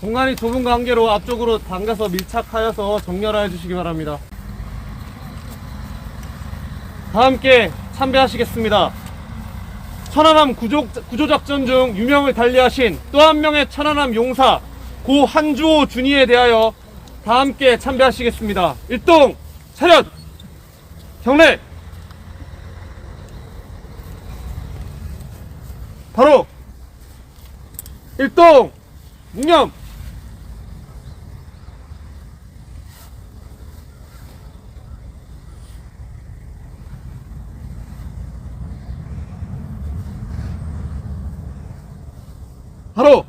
공간이 좁은 관계로 앞쪽으로 당겨서 밀착하여서 정렬하여 주시기 바랍니다. 다 함께 참배하시겠습니다. 천안함 구조, 구조작전 중 유명을 달리하신 또 한 명의 천안함 용사 고 한주호 준이에 대하여 다 함께 참배하시겠습니다. 일동 차렷 경례 바로 일동 묵념 바로